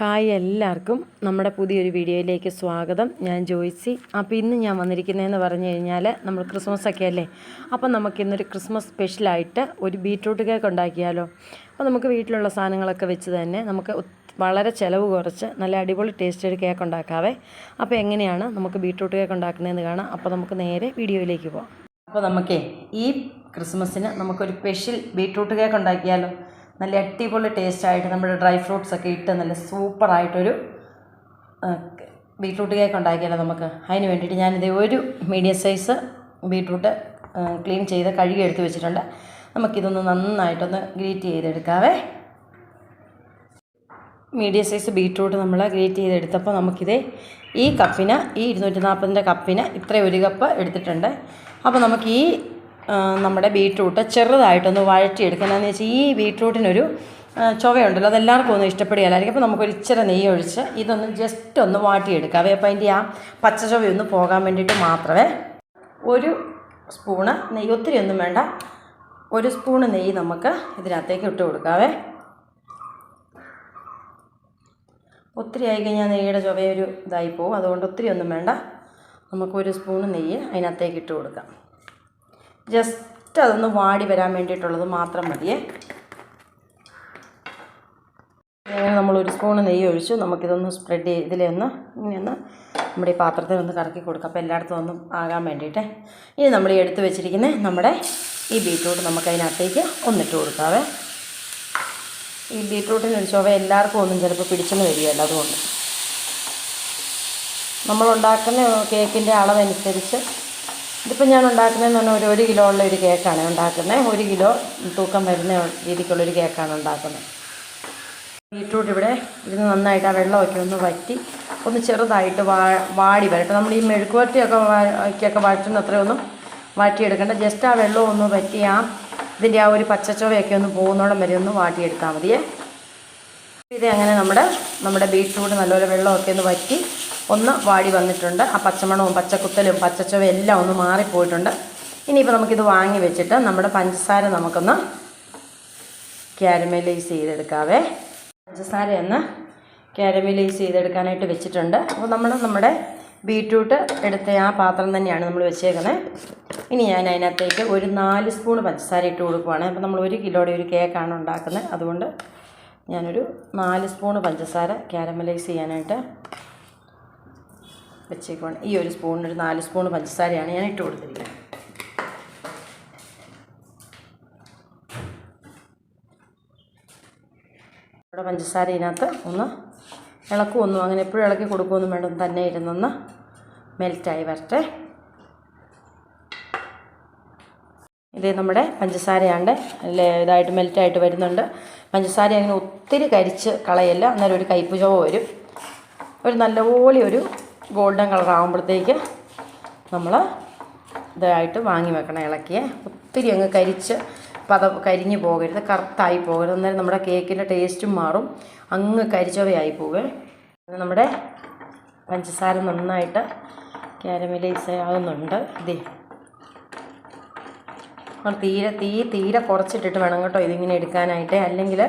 Hi എല്ലാവർക്കും നമ്മുടെ പുതിയൊരു വീഡിയോയിലേക്ക് സ്വാഗതം. ഞാൻ ജോയ്സി അപ്പോൾ ഇന്ന് ഞാൻ വന്നിരിക്കുന്നതെന്ന് പറഞ്ഞു കഴിഞ്ഞാൽ നമ്മൾ ക്രിസ്മസ് ഒക്കെ അല്ലേ? അപ്പോൾ നമുക്ക് ഇന്നൊരു ക്രിസ്മസ് സ്പെഷ്യലായിട്ട് ഒരു ബീട്രൂട്ട് കേക്ക് ഉണ്ടാക്കിയാലോ? അപ്പോൾ നമുക്ക് വീട്ടിലുള്ള സാധനങ്ങളൊക്കെ വെച്ച് തന്നെ നമുക്ക് വളരെ ചിലവ് കുറച്ച് നല്ല അടിപൊളി ടേസ്റ്റ് ഒരു കേക്ക് ഉണ്ടാക്കാവേ. അപ്പോൾ എങ്ങനെയാണ് നമുക്ക് ബീട്രൂട്ട് കേക്ക് ഉണ്ടാക്കുന്നതെന്ന് കാണാം. അപ്പോൾ നമുക്ക് നേരെ വീഡിയോയിലേക്ക് പോകാം അപ്പോൾ നമുക്കേ ഈ ക്രിസ്മസിന് നമുക്കൊരു സ്പെഷ്യൽ ബീട്രൂട്ട് കേക്ക് ഉണ്ടാക്കിയാലോ? നല്ല അടിപൊളി ടേസ്റ്റായിട്ട് നമ്മുടെ ഡ്രൈ ഫ്രൂട്ട്സ് ഒക്കെ ഇട്ട് നല്ല സൂപ്പറായിട്ടൊരു ബീട്രൂട്ട് കേക്ക് ഉണ്ടാക്കിയാലോ നമുക്ക്. അതിന് വേണ്ടിയിട്ട് ഞാനിത് ഒരു മീഡിയം സൈസ് ബീട്രൂട്ട് ക്ലീൻ ചെയ്ത് കഴുകി എടുത്ത് വെച്ചിട്ടുണ്ട്. നമുക്കിതൊന്ന് നന്നായിട്ടൊന്ന് ഗ്രേറ്റ് ചെയ്തെടുക്കാവേ. മീഡിയം സൈസ് ബീട്രൂട്ട് നമ്മൾ ഗ്രേറ്റ് ചെയ്തെടുത്തപ്പോൾ നമുക്കിത് ഈ കപ്പിന് ഈ ഇരുന്നൂറ്റി നാൽപ്പതിന്റെ കപ്പിന് ഇത്ര ഒരു കപ്പ് എടുത്തിട്ടുണ്ട്. അപ്പോൾ നമുക്ക് ഈ നമ്മുടെ ബീട്രൂട്ട് ചെറുതായിട്ടൊന്ന് വഴറ്റിയെടുക്കണം. എന്ന് വെച്ചാൽ ഈ ബീട്രൂട്ടിനൊരു ചുവയുണ്ടല്ലോ ചൊവയുണ്ടല്ലോ അതെല്ലാവർക്കും ഒന്നും ഇഷ്ടപ്പെടുകയില്ലായിരിക്കും അപ്പോൾ നമുക്കൊരു ഇച്ചിരി നെയ്യ് ഒഴിച്ച് ഇതൊന്ന് ജസ്റ്റ് ഒന്ന് വാട്ടിയെടുക്കാം. അപ്പോൾ അതിന്റെ ആ പച്ച ചുവയൊന്ന് പോകാൻ വേണ്ടിയിട്ട് മാത്രമേ ഒരു സ്പൂണ് നെയ്യ് ഒത്തിരി ഒന്നും വേണ്ട. ഒരു സ്പൂണ് നെയ്യ് നമുക്ക് ഇതിനകത്തേക്ക് ഇട്ട് കൊടുക്കാവേ. ഒത്തിരി ആയി കഴിഞ്ഞാൽ നെയ്യുടെ ചുവയൊരു ഇതായി പോകും അതുകൊണ്ട് ഒത്തിരി ഒന്നും വേണ്ട. നമുക്കൊരു സ്പൂണ് നെയ്യ് അതിനകത്തേക്ക് ഇട്ട് കൊടുക്കാം. ജസ്റ്റ് അതൊന്ന് വാടി വരാൻ വേണ്ടിയിട്ടുള്ളത് മാത്രം മതിയേ. ഇങ്ങനെ നമ്മൾ ഒരു സ്പൂൺ നെയ്യ് ഒഴിച്ചു. നമുക്കിതൊന്ന് സ്പ്രെഡ് ചെയ്ത് ഇതിലൊന്ന് ഇങ്ങനെയൊന്ന് നമ്മുടെ ഈ പാത്രത്തിൽ ഒന്ന് കറക്കി കൊടുക്കാം. അപ്പോൾ എല്ലായിടത്തും ഒന്നും ആകാൻ വേണ്ടിയിട്ടേ. ഇനി നമ്മൾ ഈ എടുത്ത് വെച്ചിരിക്കുന്ന നമ്മുടെ ഈ ബീറ്റ്റൂട്ട് നമുക്ക് അതിനകത്തേക്ക് ഒന്നിട്ട് കൊടുക്കാവേ. ഈ ബീറ്റ്റൂട്ടിന് ഒരു ചുവ എല്ലാവർക്കും ഒന്നും ചിലപ്പോൾ പിടിച്ചെന്ന് വരികയല്ല അതുകൊണ്ട്. നമ്മളുണ്ടാക്കുന്ന കേക്കിന്റെ അളവനുസരിച്ച് ഇതിപ്പോൾ ഞാൻ ഉണ്ടാക്കുന്നതെന്ന് പറഞ്ഞാൽ ഒരു ഒരു കിലോ ഉള്ള ഒരു കേക്കാണ് ഉണ്ടാക്കുന്നത് ഒരു കിലോ തൂക്കം വരുന്ന രീതിക്കുള്ളൊരു കേക്കാണ് ഉണ്ടാക്കുന്നത്. ബീറ്റ്റൂട്ട് ഇവിടെ ഇരുന്ന് നന്നായിട്ട് ആ വെള്ളമൊക്കെ ഒന്ന് വറ്റി ഒന്ന് ചെറുതായിട്ട് വാ വാടി വരട്ടെ. നമ്മൾ ഈ മെഴുക്കുവരട്ടിയൊക്കെ വയ്ക്കൊക്കെ വഴറ്റുന്ന അത്രയൊന്നും വാട്ടിയെടുക്കേണ്ട ജസ്റ്റ് ആ വെള്ളം ഒന്ന് വറ്റി ആ ഇതിന്റെ ആ ഒരു പച്ചച്ചോവയൊക്കെ ഒന്ന് പോകുന്നോളം വരെ ഒന്ന് വാട്ടിയെടുത്താൽ മതിയേ. ഇത് അങ്ങനെ നമ്മുടെ നമ്മുടെ ബീറ്റ്റൂട്ട് നല്ലപോലെ വെള്ളമൊക്കെ ഒന്ന് വറ്റി ഒന്ന് വാടി വന്നിട്ടുണ്ട്. ആ പച്ചമണവും പച്ചക്കുത്തലും പച്ചച്ചുവയും എല്ലാം ഒന്ന് മാറിപ്പോയിട്ടുണ്ട്. ഇനിയിപ്പോൾ നമുക്കിത് വാങ്ങി വെച്ചിട്ട് നമ്മുടെ പഞ്ചസാര നമുക്കൊന്ന് ക്യാരമലൈസ് ചെയ്തെടുക്കാവേ. പഞ്ചസാര ഒന്ന് ക്യാരമലൈസ് ചെയ്തെടുക്കാനായിട്ട് വെച്ചിട്ടുണ്ട്. അപ്പോൾ നമ്മൾ നമ്മുടെ ബീട്രൂട്ട് എടുത്ത ആ പാത്രം തന്നെയാണ് നമ്മൾ വെച്ചേക്കുന്നത് ഇനി ഞാൻ അതിനകത്തേക്ക് ഒരു നാല് സ്പൂൺ പഞ്ചസാര ഇട്ട് കൊടുക്കുവാണ്. അപ്പോൾ നമ്മൾ ഒരു കിലോയുടെ ഒരു കേക്കാണ് ഉണ്ടാക്കുന്നത് അതുകൊണ്ട് ഞാനൊരു നാല് സ്പൂണ് പഞ്ചസാര ക്യാരമലൈസ് ചെയ്യാനായിട്ട് വെച്ചേക്കുവാണ്. ഈ ഒരു സ്പൂണിന് ഒരു നാല് സ്പൂൺ പഞ്ചസാരയാണ് ഞാൻ ഇട്ട് കൊടുത്തിരിക്കുന്നത്. ഇവിടെ പഞ്ചസാര ഇതിനകത്ത് ഒന്ന് ഇളക്കുമൊന്നും അങ്ങനെ എപ്പോഴും ഇളക്കി കൊടുക്കുമൊന്നും വേണ്ട. തന്നെ ഇരുന്നൊന്ന് മെൽറ്റായി വരട്ടെ. ഇത് നമ്മുടെ പഞ്ചസാരയാണ്ട് ഇതായിട്ട് മെൽറ്റായിട്ട് വരുന്നുണ്ട്. പഞ്ചസാര അങ്ങനെ ഒത്തിരി കരിച്ച് കളയല്ല. അന്നേരം ഒരു കയ്പ്പ് ചുവ വരും. ഒരു നല്ലപോലെ ഒരു ഗോൾഡൻ കളർ ആകുമ്പോഴത്തേക്ക് നമ്മൾ ഇതായിട്ട് വാങ്ങി വെക്കണം ഇളക്കിയെ. ഒത്തിരി അങ്ങ് കരിച്ച് പത കരിഞ്ഞ് പോകരുത് കറുത്തായി പോകരുത്. അന്നേരം നമ്മുടെ കേക്കിന്റെ ടേസ്റ്റും മാറും. അങ്ങ് കരിച്ചവയായി അങ്ങനെ നമ്മുടെ പഞ്ചസാര നന്നായിട്ട് ക്യാരമലൈസ് ആകുന്നുണ്ട് ഇതേ തീരെ തീ തീരെ കുറച്ചിട്ടിട്ട് വേണം കേട്ടോ ഇതിങ്ങനെ എടുക്കാനായിട്ട്. അല്ലെങ്കിൽ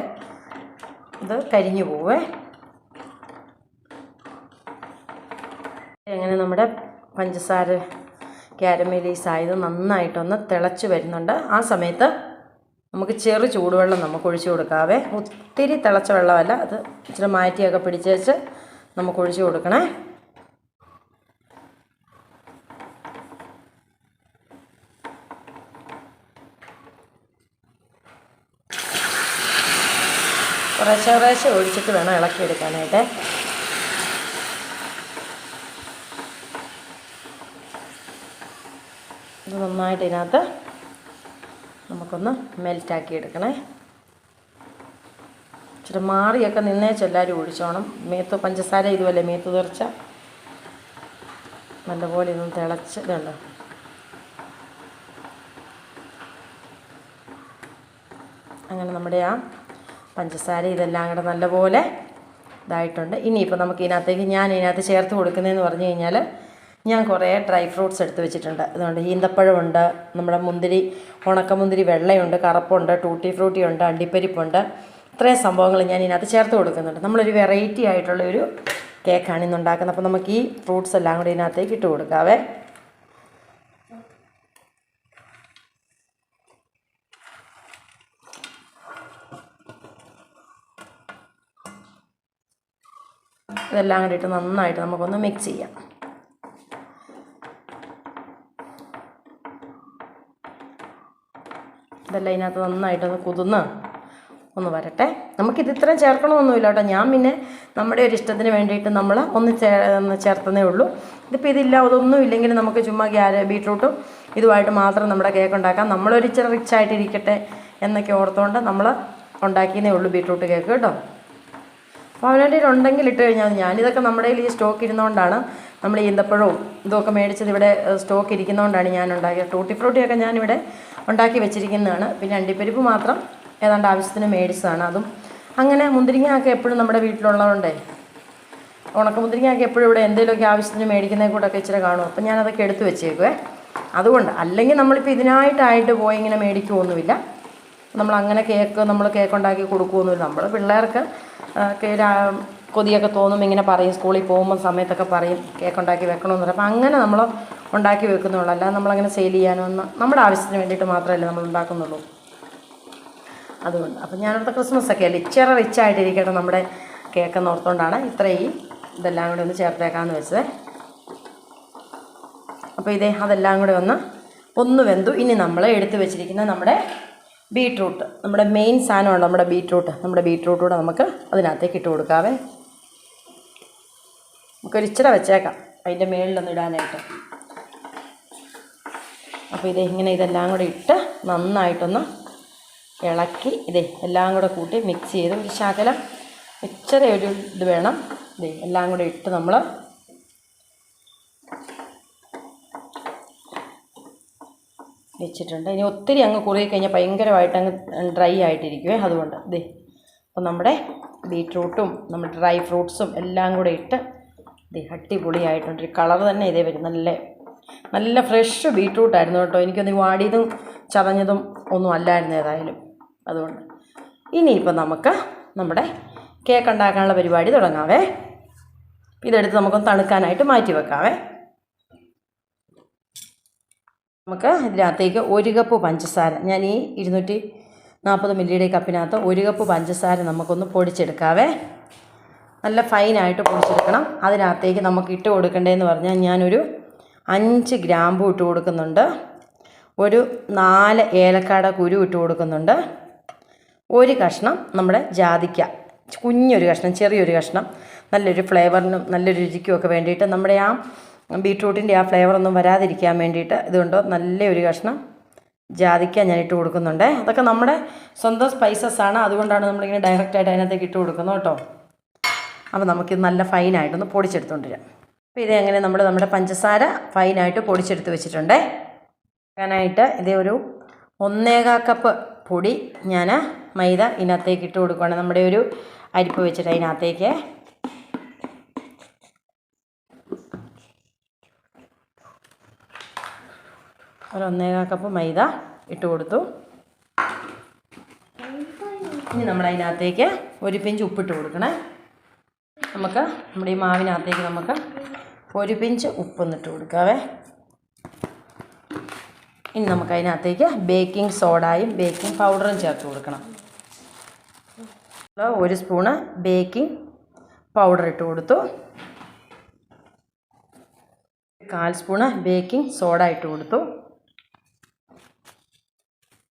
ഇത് കരിഞ്ഞു പോവേ. അങ്ങനെ നമ്മുടെ പഞ്ചസാര ക്യാരമലൈസ് ആയത് നന്നായിട്ടൊന്ന് തിളച്ച് വരുന്നുണ്ട്. ആ സമയത്ത് നമുക്ക് ചെറു ചൂടുവെള്ളം നമുക്ക് ഒഴിച്ചു കൊടുക്കാവേ. ഒത്തിരി തിളച്ച വെള്ളമല്ല അത് ഇച്ചിരി മാറ്റിയൊക്കെ പിടിച്ചേച്ച് നമുക്ക് ഒഴിച്ചു കൊടുക്കണേ. കുറേശ്ശെ കുറേശ്ശെ ഒഴിച്ചിട്ട് വേണം ഇളക്കിയെടുക്കാനായിട്ട്. നന്നായിട്ട് ഇതിനകത്ത് നമുക്കൊന്ന് മെൽറ്റാക്കി എടുക്കണേ ഇച്ചിരി മാറിയൊക്കെ നിന്നേച്ച് എല്ലാവരും ഒഴിച്ചോണം. മേത്ത് പഞ്ചസാര ഇതുപോലെ മേത്ത് തെറിച്ച നല്ലപോലെ ഇതൊന്ന് തിളച്ച് ഇതുണ്ട്? അങ്ങനെ നമ്മുടെ ആ പഞ്ചസാര ഇതെല്ലാം കൂടെ നല്ലപോലെ ഇതായിട്ടുണ്ട്. ഇനിയിപ്പോൾ നമുക്ക് ഇതിനകത്തേക്ക് ഞാൻ ഇതിനകത്ത് ചേർത്ത് കൊടുക്കുന്നതെന്ന് പറഞ്ഞു കഴിഞ്ഞാൽ ഞാൻ കുറേ ഡ്രൈ ഫ്രൂട്ട്സ് എടുത്ത് വെച്ചിട്ടുണ്ട്. അതുകൊണ്ട് ഈന്തപ്പഴമുണ്ട് നമ്മുടെ മുന്തിരി ഉണക്കമുന്തിരി വെള്ളയുണ്ട് കറുപ്പുണ്ട് ടൂട്ടി ഫ്രൂട്ടി ഉണ്ട് അണ്ടിപ്പരിപ്പുണ്ട്. ഇത്രയും സംഭവങ്ങൾ ഞാൻ ഇതിനകത്ത് ചേർത്ത് കൊടുക്കുന്നുണ്ട്. നമ്മളൊരു വെറൈറ്റി ആയിട്ടുള്ള ഒരു കേക്കാണ് ഇന്ന് ഉണ്ടാക്കുന്നത്. അപ്പോൾ നമുക്ക് ഈ ഫ്രൂട്ട്സ് എല്ലാം കൂടി ഇതിനകത്തേക്ക് ഇട്ട് കൊടുക്കാവേ. ഇതെല്ലാം കൂടി ഇട്ട് നന്നായിട്ട് നമുക്കൊന്ന് മിക്സ് ചെയ്യാം. ഇതെല്ലാം ഇതിനകത്ത് നന്നായിട്ടൊന്ന് കുതിർന്ന് ഒന്ന് വരട്ടെ. നമുക്കിത് ഇത്രയും ചേർക്കണമൊന്നുമില്ല കേട്ടോ. ഞാൻ പിന്നെ നമ്മുടെ ഒരു ഇഷ്ടത്തിന് വേണ്ടിയിട്ട് നമ്മൾ ഒന്ന് ചേ ചേർത്തതേ ഉള്ളൂ. ഇതിപ്പോൾ ഇതില്ല അതൊന്നും ഇല്ലെങ്കിൽ നമുക്ക് ചുമ്മാ ക്യാര ബീട്രൂട്ടും ഇതുമായിട്ട് മാത്രം നമ്മുടെ കേക്ക് ഉണ്ടാക്കാം. നമ്മളൊരു ഇച്ചിരി റിച്ച് ആയിട്ടിരിക്കട്ടെ എന്നൊക്കെ ഓർത്തുകൊണ്ട് നമ്മൾ ഉണ്ടാക്കിയതേ ഉള്ളൂ ബീട്രൂട്ട് കേക്ക് കേട്ടോ. അപ്പോൾ അവനായിട്ട് ഉണ്ടെങ്കിൽ ഇട്ട് കഴിഞ്ഞാൽ. ഞാനിതൊക്കെ നമ്മുടെ കയ്യിൽ ഈ സ്റ്റോക്ക് ഇരുന്നുകൊണ്ടാണ് നമ്മൾ ഈന്തപ്പഴവും ഇതൊക്കെ മേടിച്ചത് ഇവിടെ സ്റ്റോക്ക് ഇരിക്കുന്നതുകൊണ്ടാണ് ഞാൻ ഉണ്ടാക്കിയത്. ടൂട്ടി ഫ്രൂട്ടിയൊക്കെ ഞാനിവിടെ ഉണ്ടാക്കി വെച്ചിരിക്കുന്നതാണ്. പിന്നെ അണ്ടിപ്പരിപ്പ് മാത്രം ഏതാണ്ട് ആവശ്യത്തിന് മേടിച്ചതാണ് അതും. അങ്ങനെ മുന്തിരിങ്ങയൊക്കെ എപ്പോഴും നമ്മുടെ വീട്ടിലുള്ളതുകൊണ്ടേ ഉണക്ക മുന്തിരിങ്ങയൊക്കെ എപ്പോഴും ഇവിടെ എന്തെങ്കിലുമൊക്കെ ആവശ്യത്തിന് മേടിക്കുന്നതിൽ കൂടെയൊക്കെ ഇച്ചിരി കാണും. അപ്പം ഞാനതൊക്കെ എടുത്ത് വെച്ചേക്കുവേ. അതുകൊണ്ട് അല്ലെങ്കിൽ നമ്മളിപ്പോൾ ഇതിനായിട്ടായിട്ട് പോയി ഇങ്ങനെ മേടിക്കുമൊന്നുമില്ല നമ്മൾ അങ്ങനെ കേക്ക് നമ്മൾ കേക്ക് ഉണ്ടാക്കി കൊടുക്കുമൊന്നുമില്ല നമ്മൾ പിള്ളേർക്ക് കൊതിയൊക്കെ തോന്നും ഇങ്ങനെ പറയും സ്കൂളിൽ പോകുമ്പോൾ സമയത്തൊക്കെ പറയും കേക്ക് ഉണ്ടാക്കി വെക്കണമെന്ന് പറയും. അപ്പം അങ്ങനെ നമ്മൾ ഉണ്ടാക്കി വെക്കുന്നുള്ളൂ. അല്ലാതെ നമ്മളങ്ങനെ സെയിൽ ചെയ്യാനോ നമ്മുടെ ആവശ്യത്തിന് വേണ്ടിയിട്ട് മാത്രമല്ല നമ്മൾ ഉണ്ടാക്കുന്നുള്ളൂ. അതുകൊണ്ട്. അപ്പം ഞാനടുത്ത ക്രിസ്മസ് ഒക്കെ അല്ലേ ഇച്ചിറ റിച്ച് ആയിട്ടിരിക്കട്ടെ നമ്മുടെ കേക്ക് ഓർത്തുകൊണ്ടാണ് ഇത്രയും ഇതെല്ലാം കൂടി ഒന്ന് ചേർത്തേക്കാമെന്ന് വെച്ചത്. അപ്പോൾ ഇതേ അതെല്ലാം കൂടി ഒന്ന് ഒന്ന് വെന്തു. ഇനി നമ്മൾ എടുത്തു വെച്ചിരിക്കുന്ന നമ്മുടെ ബീട്രൂട്ട് നമ്മുടെ മെയിൻ സാധനമാണ് നമ്മുടെ ബീട്രൂട്ട് നമ്മുടെ ബീട്രൂട്ട് കൂടെ നമുക്ക് അതിനകത്തേക്ക് ഇട്ട് കൊടുക്കാവേ. നമുക്കൊരു ഇച്ചിരി വെച്ചേക്കാം. അതിന്റെ മേളിലൊന്ന് ഇടാനായിട്ട്. അപ്പോൾ ഇതേ ഇങ്ങനെ ഇതെല്ലാം കൂടെ ഇട്ട് നന്നായിട്ടൊന്ന് ഇളക്കി ഇതേ എല്ലാം കൂടെ കൂട്ടി മിക്സ് ചെയ്ത് ഒരു ശകലം ഇച്ചിരി ഒരു ഇത് വേണം. ഇതേ എല്ലാം കൂടെ ഇട്ട് നമ്മൾ വെച്ചിട്ടുണ്ട്. ഇനി ഒത്തിരി അങ്ങ് കുറുകി കഴിഞ്ഞാൽ ഭയങ്കരമായിട്ട് അങ്ങ് ഡ്രൈ ആയിട്ടിരിക്കുവേ അതുകൊണ്ട്. ഇതേ അപ്പോൾ നമ്മുടെ ബീറ്റ്റൂട്ടും നമ്മുടെ ഡ്രൈ ഫ്രൂട്ട്സും എല്ലാം കൂടെ ഇട്ട് ഇതേ അടിപൊളിയായിട്ടുണ്ട്. കളർ തന്നെ ഇതേ വരും. നല്ല നല്ല ഫ്രഷ് ബീട്രൂട്ടായിരുന്നു കേട്ടോ. എനിക്കൊന്ന് വാടിയതും ചതഞ്ഞതും ഒന്നും അല്ലായിരുന്നു ഏതായാലും. അതുകൊണ്ട് ഇനിയിപ്പോൾ നമുക്ക് നമ്മുടെ കേക്ക് ഉണ്ടാക്കാനുള്ള പരിപാടി തുടങ്ങാവേ. ഇതെടുത്ത് നമുക്കൊന്ന് തണുക്കാനായിട്ട് മാറ്റി വെക്കാവേ. നമുക്ക് ഇതിനകത്തേക്ക് ഒരു കപ്പ് പഞ്ചസാര ഞാൻ ഈ ഇരുന്നൂറ്റി നാൽപ്പത് മില്ലിയുടെ കപ്പിനകത്ത് ഒരു കപ്പ് പഞ്ചസാര നമുക്കൊന്ന് പൊടിച്ചെടുക്കാവേ. നല്ല ഫൈനായിട്ട് പൊടിച്ചെടുക്കണം. അതിനകത്തേക്ക് നമുക്ക് ഇട്ട് കൊടുക്കേണ്ടതെന്ന് പറഞ്ഞാൽ ഞാനൊരു അഞ്ച് ഗ്രാമ്പു ഇട്ട് കൊടുക്കുന്നുണ്ട്. ഒരു നാല് ഏലക്കാട കുരു ഇട്ട് കൊടുക്കുന്നുണ്ട്. ഒരു കഷ്ണം നമ്മുടെ ജാതിക്ക. കുഞ്ഞൊരു കഷ്ണം ചെറിയൊരു കഷ്ണം. നല്ലൊരു ഫ്ലേവറിനും നല്ലൊരു രുചിക്കും ഒക്കെ വേണ്ടിയിട്ട് നമ്മുടെ ആ ബീട്രൂട്ടിന്റെ ആ ഫ്ലേവറൊന്നും വരാതിരിക്കാൻ വേണ്ടിയിട്ട് ഇതുകൊണ്ട് നല്ലൊരു കഷ്ണം ജാതിക്ക ഞാൻ ഇട്ട് കൊടുക്കുന്നുണ്ട്. അതൊക്കെ നമ്മുടെ സ്വന്തം സ്പൈസസ് ആണ്. അതുകൊണ്ടാണ് നമ്മളിങ്ങനെ ഡയറക്റ്റായിട്ട് അതിനകത്തേക്ക് ഇട്ട് കൊടുക്കുന്നത് കേട്ടോ. അപ്പോൾ നമുക്കിത് നല്ല ഫൈനായിട്ടൊന്ന് പൊടിച്ചെടുത്തുകൊണ്ട് വരാം. അപ്പോൾ ഇത് എങ്ങനെ നമ്മൾ നമ്മുടെ പഞ്ചസാര ഫൈനായിട്ട് പൊടിച്ചെടുത്ത് വെച്ചിട്ടുണ്ട്? വെക്കാനായിട്ട് ഇതേ ഒരു ഒന്നേകാ കപ്പ് പൊടി ഞാൻ മൈദ ഇതിനകത്തേക്ക് ഇട്ട് കൊടുക്കുകയാണ് നമ്മുടെ ഒരു അരിപ്പ് വെച്ചിട്ട് അതിനകത്തേക്ക്. ഒരു ഒന്നേകാ കപ്പ് മൈദ ഇട്ട് കൊടുത്തു. ഇനി നമ്മൾ അതിനകത്തേക്ക് ഒരു പിഞ്ച് ഉപ്പിട്ട് കൊടുക്കണേ. നമുക്ക് നമ്മുടെ ഈ മാവിനകത്തേക്ക് നമുക്ക് ഒരു പിഞ്ച് ഉപ്പൊന്നിട്ട് കൊടുക്കാവേ. ഇനി നമുക്ക് അതിനകത്തേക്ക് ബേക്കിംഗ് സോഡായും ബേക്കിംഗ് പൗഡറും ചേർത്ത് കൊടുക്കണം. ഒരു സ്പൂണ് ബേക്കിംഗ് പൗഡർ ഇട്ട് കൊടുത്തു. കാൽ സ്പൂണ് ബേക്കിംഗ് സോഡ ഇട്ട് കൊടുത്തു.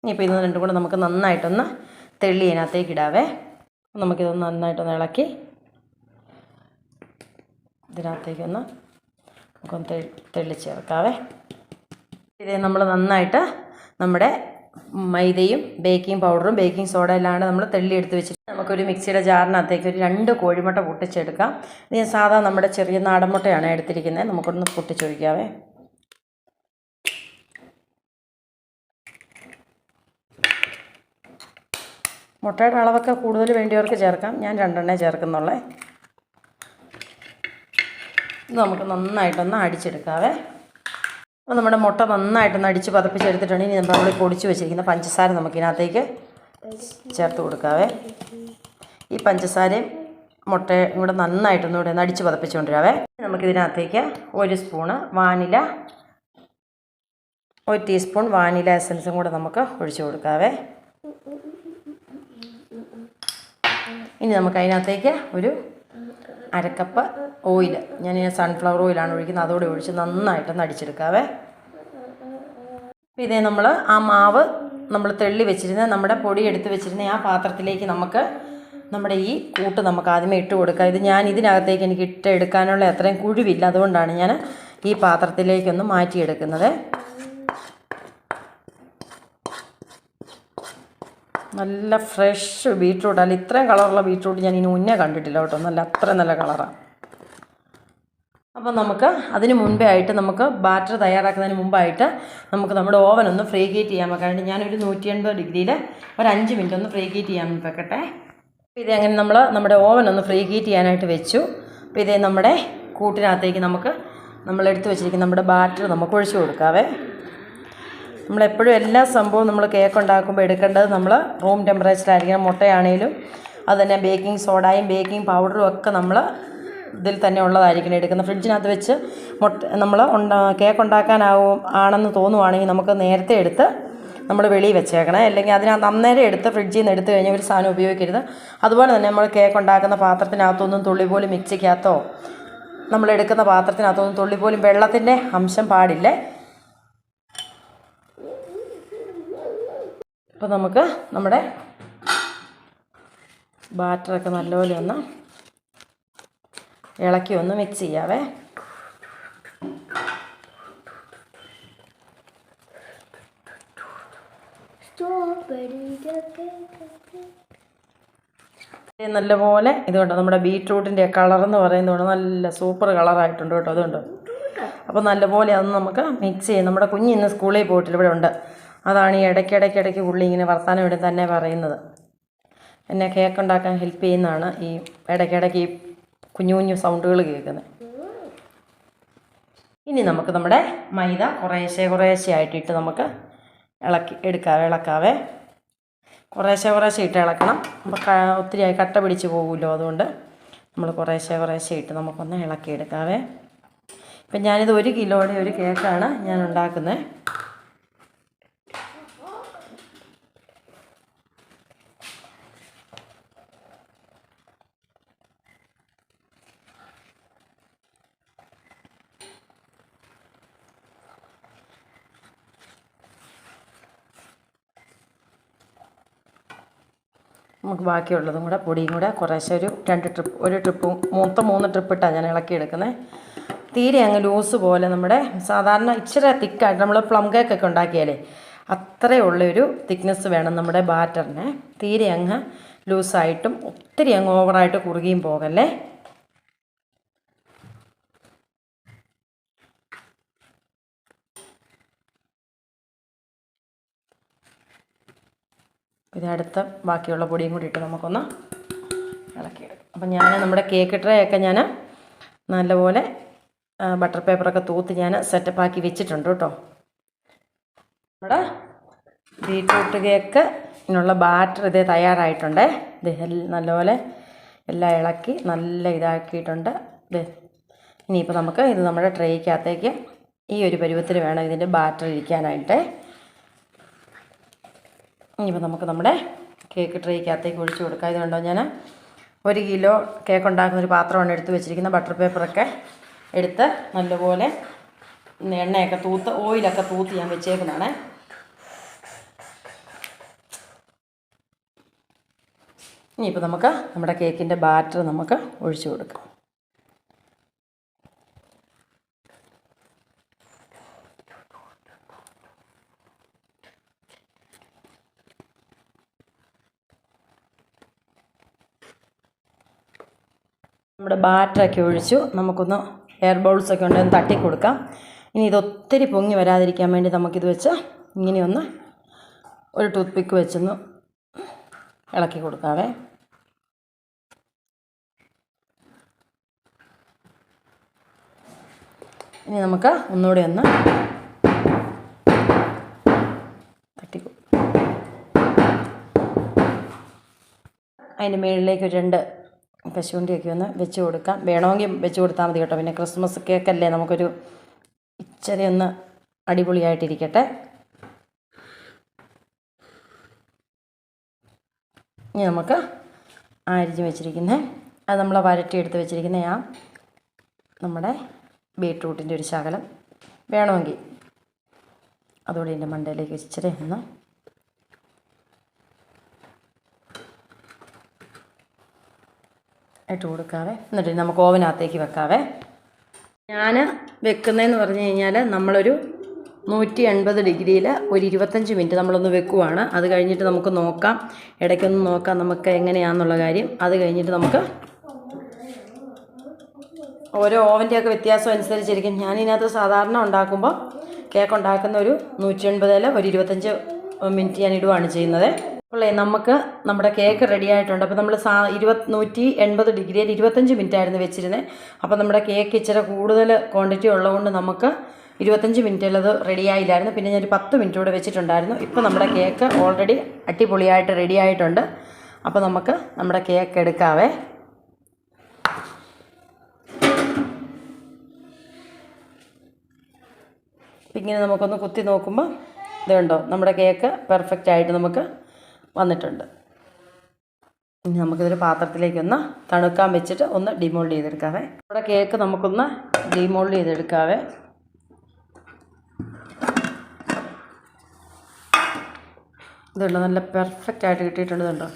ഇനിയിപ്പോൾ ഇത് രണ്ടും കൂടെ നമുക്ക് നന്നായിട്ടൊന്ന് തെള്ളി അതിനകത്തേക്ക് ഇടാവേ. നമുക്കിതൊന്ന് നന്നായിട്ടൊന്ന് ഇളക്കി ഇതിനകത്തേക്കൊന്ന് നമുക്കൊന്ന് തെ തെള്ളി ചേർക്കാവേ ഇത് നമ്മൾ നന്നായിട്ട് നമ്മുടെ മൈദയും ബേക്കിംഗ് പൗഡറും ബേക്കിംഗ് സോഡ എല്ലാം നമ്മൾ തെള്ളി എടുത്ത് വെച്ചിട്ട് നമുക്കൊരു മിക്സിയുടെ ജാറിനകത്തേക്ക് ഒരു രണ്ട് കോഴിമുട്ട പൊട്ടിച്ചെടുക്കാം. ഇത് ഞാൻ സാധാ നമ്മുടെ ചെറിയ നാടൻ മുട്ടയാണ് എടുത്തിരിക്കുന്നത് നമുക്കൊന്ന് പൊട്ടിച്ചൊഴിക്കാവേ. മുട്ടയുടെ അളവൊക്കെ കൂടുതൽ വേണ്ടിയവർക്ക് ചേർക്കാം. ഞാൻ രണ്ടെണ്ണേ ചേർക്കുന്നുള്ളേ. ഇത് നമുക്ക് നന്നായിട്ടൊന്ന് അടിച്ചെടുക്കാവേ. അപ്പോൾ നമ്മുടെ മുട്ട നന്നായിട്ടൊന്ന് അടിച്ച് പതപ്പിച്ചെടുത്തിട്ടുണ്ടെങ്കിൽ നമ്മൾ പൊടിച്ച് വെച്ചിരിക്കുന്ന പഞ്ചസാര നമുക്കിതിനകത്തേക്ക് ചേർത്ത് കൊടുക്കാവേ. ഈ പഞ്ചസാരയും മുട്ടയും കൂടെ നന്നായിട്ടൊന്നും കൂടെ ഒന്ന് അടിച്ച് പതപ്പിച്ചുകൊണ്ടിരാവേ. നമുക്കിതിനകത്തേക്ക് ഒരു സ്പൂണ് വാനില ഒരു ടീസ്പൂൺ വാനില എസൻസും കൂടെ നമുക്ക് ഒഴിച്ചു കൊടുക്കാവേ. ഇനി നമുക്ക് അതിനകത്തേക്ക് ഒരു അരക്കപ്പ് ഓയിൽ ഞാൻ സൺഫ്ലവർ ഓയിലാണ് ഒഴിക്കുന്നത്. അതോടെ ഒഴിച്ച് നന്നായിട്ടൊന്ന് അടിച്ചെടുക്കാവേ. ഇതേ നമ്മൾ ആ മാവ് നമ്മൾ തെള്ളി വെച്ചിരുന്ന നമ്മുടെ പൊടി എടുത്ത് വെച്ചിരുന്ന ആ പാത്രത്തിലേക്ക് നമുക്ക് നമ്മുടെ ഈ കൂട്ട് നമുക്ക് ആദ്യമേ ഇട്ട് കൊടുക്കാം. ഇത് ഞാൻ ഇതിനകത്തേക്ക് എനിക്ക് ഇട്ട് എടുക്കാനുള്ള അത്രയും കുഴിവില്ല. അതുകൊണ്ടാണ് ഞാൻ ഈ പാത്രത്തിലേക്കൊന്ന് മാറ്റിയെടുക്കുന്നത്. നല്ല ഫ്രഷ് ബീട്രൂട്ട്. അല്ല ഇത്രയും കളറുള്ള ബീട്രൂട്ട് ഞാൻ ഇനി മുന്നേ കണ്ടിട്ടില്ല കേട്ടോ. നല്ല അത്രയും നല്ല കളറാണ് അപ്പോൾ നമുക്ക് അതിന് മുൻപേ ആയിട്ട് നമുക്ക് ബാറ്റർ തയ്യാറാക്കുന്നതിന് മുമ്പായിട്ട് നമുക്ക് നമ്മുടെ ഓവൻ ഒന്ന് ഫ്രീ ഹീറ്റ് ചെയ്യാൻ വെക്കാനായിട്ട് ഞാനൊരു നൂറ്റി എൺപത് ഡിഗ്രിയിൽ ഒരു അഞ്ച് മിനിറ്റ് ഒന്ന് ഫ്രീ ഹീറ്റ് ചെയ്യാൻ വെക്കട്ടെ. അപ്പോൾ ഇത് അങ്ങനെ നമ്മൾ നമ്മുടെ ഓവൻ ഒന്ന് ഫ്രീ ഹീറ്റ് ചെയ്യാനായിട്ട് വെച്ചു. അപ്പോൾ ഇതേ നമ്മുടെ കൂട്ടിനകത്തേക്ക് നമുക്ക് നമ്മൾ എടുത്തു വെച്ചിരിക്കുന്ന നമ്മുടെ ബാറ്റർ നമുക്ക് ഒഴിച്ചു കൊടുക്കാവേ. നമ്മളെപ്പോഴും എല്ലാ സംഭവവും നമ്മൾ കേക്ക് ഉണ്ടാക്കുമ്പോൾ എടുക്കേണ്ടത് നമ്മൾ റൂം ടെമ്പറേച്ചറിലായിരിക്കണം മുട്ടയാണേലും അതുതന്നെ ബേക്കിംഗ് സോഡയും ബേക്കിംഗ് പൗഡറും ഒക്കെ നമ്മൾ ഇതിൽ തന്നെ ഉള്ളതായിരിക്കണം എടുക്കുന്നത് ഫ്രിഡ്ജിനകത്ത് വെച്ച് മുട്ട നമ്മൾ ഉണ്ടാ കേക്ക് ഉണ്ടാക്കാനാവും ആണെന്ന് തോന്നുവാണെങ്കിൽ നമുക്ക് നേരത്തെ എടുത്ത് നമ്മൾ വെളിയിൽ വെച്ചേക്കണം. അല്ലെങ്കിൽ അതിനകത്ത് അന്നേരം എടുത്ത് ഫ്രിഡ്ജിൽ നിന്ന് എടുത്തു കഴിഞ്ഞാൽ ഒരു സാധനം ഉപയോഗിക്കരുത്. അതുപോലെ തന്നെ നമ്മൾ കേക്ക് ഉണ്ടാക്കുന്ന പാത്രത്തിനകത്തൊന്നും തുള്ളി പോലും മിക്സിക്കകത്തോ നമ്മൾ എടുക്കുന്ന പാത്രത്തിനകത്തൊന്നും തുള്ളി പോലും വെള്ളത്തിന്റെ അംശം പാടില്ലേ? അപ്പോൾ നമുക്ക് നമ്മുടെ ബാറ്ററൊക്കെ നല്ലപോലെ ഒന്ന് ഇളക്കി ഒന്ന് മിക്സ് ചെയ്യാവേ. നല്ലപോലെ ഇതുകൊണ്ട് നമ്മുടെ ബീട്രൂട്ടിന്റെ കളർ എന്ന് പറയുന്നത് നല്ല സൂപ്പർ കളറായിട്ടുണ്ട് കേട്ടോ അതുകൊണ്ട് അപ്പോൾ നല്ലപോലെ അതൊന്ന് നമുക്ക് മിക്സ് ചെയ്യും. നമ്മുടെ കുഞ്ഞ് ഇന്ന് സ്കൂളിൽ പോയിട്ടില്ല ഇവിടെ ഉണ്ട്. അതാണ് ഈ ഇടയ്ക്കിടയ്ക്ക് ഇടയ്ക്ക് പുള്ളി ഇങ്ങനെ വർത്താനം ഇവിടെ തന്നെ പറയുന്നത്. എന്നെ കേക്ക് ഉണ്ടാക്കാൻ ഹെൽപ്പ് ചെയ്യുന്നതാണ് ഈ ഇടയ്ക്കിടയ്ക്ക് ഈ കുഞ്ഞു കുഞ്ഞു സൗണ്ടുകൾ കേൾക്കുന്നത് ഇനി നമുക്ക് നമ്മുടെ മൈദ കുറേശ്ശെ കുറേശ്ശെ ആയിട്ടിട്ട് നമുക്ക് ഇളക്കി എടുക്കാവേ ഇളക്കാവേ. കുറേശ്ശെ കുറേശ്ശെ ഇട്ട് ഇളക്കണം. അപ്പോൾ ഒത്തിരിയായി ഒത്തിരി കട്ട പിടിച്ച് പോകുമല്ലോ അതുകൊണ്ട് നമ്മൾ കുറേശ്ശെ കുറേശ്ശെ ഇട്ട് നമുക്കൊന്ന് ഇളക്കി ഇളക്കിയെടുക്കാവേ. ഇപ്പം ഞാനിത് ഒരു കിലോയുടെ ഒരു കേക്കാണ് ഞാൻ ഉണ്ടാക്കുന്നത് നമുക്ക് ബാക്കിയുള്ളതും കൂടെ പൊടിയും കൂടെ കുറേശ്ശെ ഒരു രണ്ട് ട്രിപ്പ് ഒരു ട്രിപ്പ് മൂത്ത മൂന്ന് ട്രിപ്പ് ഇട്ടാണ് ഞാൻ ഇളക്കിയെടുക്കുന്നത് തീരെ അങ്ങ് ലൂസ് പോലെ നമ്മുടെ സാധാരണ ഇച്ചിരി തിക്കായിട്ട് നമ്മൾ പ്ലം കേക്കൊക്കെ ഉണ്ടാക്കിയാലേ അത്രയേ ഉള്ളൊരു തിക്നെസ് വേണം നമ്മുടെ ബാറ്ററിന് തീരെ അങ്ങ് ലൂസായിട്ടും ഒത്തിരി അങ്ങ് ഓവറായിട്ട് കുറുകിയും പോകല്ലേ? ഇത് അടുത്ത ബാക്കിയുള്ള പൊടിയും കൂടി ഇട്ട് നമുക്കൊന്ന് ഇളക്കിയെടുക്കാം. അപ്പം ഞാൻ നമ്മുടെ കേക്ക് ട്രേ ഒക്കെ ഞാൻ നല്ലപോലെ ബട്ടർ പേപ്പറൊക്കെ തൂത്ത് ഞാൻ സെറ്റപ്പാക്കി വെച്ചിട്ടുണ്ട് കേട്ടോ. നമ്മുടെ ബീട്രൂട്ട് കേക്ക് ഇതിനുള്ള ബാറ്റർ ഇതേ തയ്യാറായിട്ടുണ്ട്. ഇത് നല്ലപോലെ എല്ലാം ഇളക്കി നല്ല ഇതാക്കിയിട്ടുണ്ട്. ഇത് ഇനിയിപ്പോൾ നമുക്ക് ഇത് നമ്മുടെ ട്രേക്കകത്തേക്ക് ഈ ഒരു പരുവത്തിൽ വേണം ഇതിന്റെ ബാറ്റർ ഇരിക്കാനായിട്ട്. ഇനിയിപ്പോൾ നമുക്ക് നമ്മുടെ കേക്ക് ട്രേക്കകത്തേക്ക് ഒഴിച്ചു കൊടുക്കാം. ഇതുകൊണ്ടോ കണ്ടോ ഞാൻ ഒരു കിലോ കേക്ക് ഉണ്ടാക്കുന്ന ഒരു പാത്രമാണ് എടുത്ത് വെച്ചിരിക്കുന്നത്. ബട്ടർ പേപ്പറൊക്കെ എടുത്ത് നല്ലപോലെ എണ്ണയൊക്കെ തൂത്ത് ഓയിലൊക്കെ തൂത്ത് ഞാൻ വെച്ചേക്കുന്നതാണ്. ഇനിയിപ്പോൾ നമുക്ക് നമ്മുടെ കേക്കിന്റെ ബാറ്റർ നമുക്ക് ഒഴിച്ചു കൊടുക്കാം. നമ്മുടെ ബാറ്ററൊക്കെ ഒഴിച്ചു. നമുക്കൊന്ന് എയർ ബൗൾസൊക്കെ ഉണ്ടെന്ന് തട്ടി കൊടുക്കാം ഇനി ഇത് ഒത്തിരി പൊങ്ങി വരാതിരിക്കാൻ വേണ്ടി നമുക്കിത് വെച്ച് ഇങ്ങനെയൊന്ന് ഒരു ടൂത്ത് പിക്ക് വെച്ചൊന്ന് ഇളക്കി കൊടുക്കാവേ. ഇനി നമുക്ക് ഒന്നുകൂടെ ഒന്ന് തട്ടി അതിന്റെ മുകളിലേക്ക് രണ്ട് കശുവണ്ടിയൊക്കെ ഒന്ന് വെച്ച് കൊടുക്കാം. വേണമെങ്കിൽ വെച്ച് കൊടുത്താൽ മതി കേട്ടോ. പിന്നെ ക്രിസ്മസ് കേക്കല്ലേ നമുക്കൊരു ഇച്ചിരി ഒന്ന് അടിപൊളിയായിട്ടിരിക്കട്ടെ. ഇനി നമുക്ക് അരിഞ്ഞ് വെച്ചിരിക്കുന്നത് അത് നമ്മൾ വരട്ടിയെടുത്ത് വെച്ചിരിക്കുന്ന ആ നമ്മുടെ ബീട്രൂട്ടിന്റെ ഒരു ശകലം വേണമെങ്കിൽ. അതുകൂടി എന്റെ മണ്ടയിലേക്ക് ഇച്ചിരി ഒന്ന് ഇട്ട് കൊടുക്കാവേ. എന്നിട്ട് നമുക്ക് ഓവനകത്തേക്ക് വെക്കാവേ. ഞാൻ വെക്കുന്നതെന്ന് പറഞ്ഞു കഴിഞ്ഞാൽ നമ്മളൊരു നൂറ്റി എൺപത് ഡിഗ്രിയിൽ ഒരു ഇരുപത്തഞ്ച് മിനിറ്റ് നമ്മളൊന്ന് വെക്കുവാണ്. അത് കഴിഞ്ഞിട്ട് നമുക്ക് നോക്കാം. ഇടയ്ക്കൊന്ന് നോക്കാം നമുക്ക് എങ്ങനെയാണെന്നുള്ള കാര്യം. അത് കഴിഞ്ഞിട്ട് നമുക്ക് ഓരോ ഓവന്റെയൊക്കെ വ്യത്യാസം അനുസരിച്ചിരിക്കും. ഞാനിതിനകത്ത് സാധാരണ ഉണ്ടാക്കുമ്പോൾ കേക്ക് ഉണ്ടാക്കുന്ന ഒരു നൂറ്റി എൺപതിൽ ഒരു ഇരുപത്തഞ്ച് മിനിറ്റ് ഞാൻ ഇടുവാണ് ചെയ്യുന്നത്. അപ്പോളേ നമുക്ക് നമ്മുടെ കേക്ക് റെഡി ആയിട്ടുണ്ട് അപ്പോൾ നമ്മൾ സാ ഇരുപത് നൂറ്റി എൺപത് ഡിഗ്രിയിൽ ഇരുപത്തഞ്ച് മിനിറ്റ് ആയിരുന്നു വെച്ചിരുന്നത് അപ്പോൾ നമ്മുടെ കേക്ക് ഇച്ചിരി കൂടുതൽ ക്വാണ്ടിറ്റി ഉള്ളതുകൊണ്ട് നമുക്ക് ഇരുപത്തഞ്ച് മിനിറ്റിൽ അത് റെഡി ആയില്ലായിരുന്നു പിന്നെ ഞാനൊരു പത്ത് മിനിറ്റ് കൂടെ വെച്ചിട്ടുണ്ടായിരുന്നു. ഇപ്പോൾ നമ്മുടെ കേക്ക് ഓൾറെഡി അടിപൊളിയായിട്ട് റെഡി ആയിട്ടുണ്ട് അപ്പോൾ നമുക്ക് നമ്മുടെ കേക്ക് എടുക്കാവേ. ഇങ്ങനെ നമുക്കൊന്ന് കുത്തി നോക്കുമ്പോൾ ഇതുണ്ടോ? നമ്മുടെ കേക്ക് പെർഫെക്റ്റ് ആയിട്ട് നമുക്ക് വന്നിട്ടുണ്ട്. നമുക്കിതൊരു പാത്രത്തിലേക്കൊന്ന് തണുക്കാൻ വെച്ചിട്ട് ഒന്ന് ഡിമോൾഡ് ചെയ്തെടുക്കാവേ. നമ്മുടെ കേക്ക് നമുക്കൊന്ന് ഡിമോൾഡ് ചെയ്തെടുക്കാവേ. ഇതുണ്ടോ? നല്ല പെർഫെക്റ്റ് ആയിട്ട് കിട്ടിയിട്ടുണ്ട് ഇതുണ്ടോ?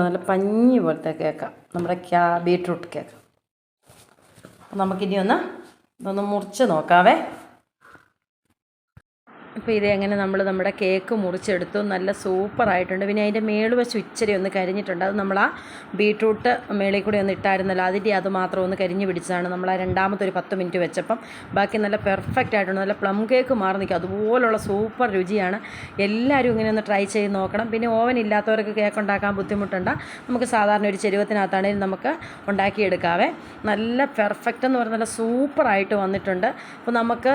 നല്ല പഞ്ഞി പോലത്തെ കേക്കാണ് നമ്മുടെ ബീട്രൂട്ട് കേക്ക് നമുക്കിനി ഒന്ന് ഇതൊന്ന് മുറിച്ച് നോക്കാവേ. അപ്പോൾ ഇത് എങ്ങനെ നമ്മൾ നമ്മുടെ കേക്ക് മുറിച്ചെടുത്തു. നല്ല സൂപ്പറായിട്ടുണ്ട്. പിന്നെ അതിന്റെ മേളുവശം ഇച്ചിരി ഒന്ന് കരിഞ്ഞിട്ടുണ്ട്. അത് നമ്മൾ ആ ബീട്രൂട്ട് മേളിൽ കൂടി ഒന്ന് ഇട്ടായിരുന്നല്ലോ. അതിന്റെ അത് മാത്രം ഒന്ന് കരിഞ്ഞ് പിടിച്ചതാണ്. നമ്മൾ ആ രണ്ടാമത്തെ ഒരു പത്ത് മിനിറ്റ് വെച്ചപ്പം. ബാക്കി നല്ല പെർഫെക്റ്റ് ആയിട്ടുണ്ട്. നല്ല പ്ലം കേക്ക് മാറി നിൽക്കും. അതുപോലുള്ള സൂപ്പർ രുചിയാണ്. എല്ലാവരും ഇങ്ങനെ ഒന്ന് ട്രൈ ചെയ്ത് നോക്കണം. പിന്നെ ഓവൻ ഇല്ലാത്തവർക്ക് കേക്ക് ഉണ്ടാക്കാൻ ബുദ്ധിമുട്ടുണ്ട്. നമുക്ക് സാധാരണ ഒരു ചെരുവത്തിനകത്താണെങ്കിലും നമുക്ക് ഉണ്ടാക്കിയെടുക്കാവേ. നല്ല പെർഫെക്റ്റ് എന്ന് പറഞ്ഞാൽ നല്ല സൂപ്പറായിട്ട് വന്നിട്ടുണ്ട്. അപ്പോൾ നമുക്ക്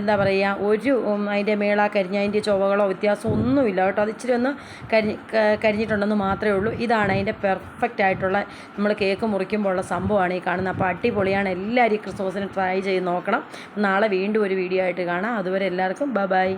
എന്താ പറയുക ഒരു ഉം, അതിന്റെ മേള കരിഞ്ഞ അതിന്റെ ചുവകളോ വ്യത്യാസം ഒന്നുമില്ല കേട്ടോ. അത് ഇച്ചിരി ഒന്ന് കരിഞ്ഞ് കരിഞ്ഞിട്ടുണ്ടെന്ന് മാത്രമേ ഉള്ളൂ. ഇതാണ് അതിന്റെ പെർഫെക്റ്റ് ആയിട്ടുള്ള നമ്മൾ കേക്ക് മുറിക്കുമ്പോൾ ഉള്ള സംഭവമാണ് ഈ കാണുന്നത്. അപ്പോൾ അടിപൊളിയാണ്. എല്ലാവരും ഈ ക്രിസ്മസിന് ട്രൈ ചെയ്ത് നോക്കണം. നാളെ വീണ്ടും ഒരു വീഡിയോ ആയിട്ട് കാണാം. അതുവരെ എല്ലാവർക്കും ബ ബൈ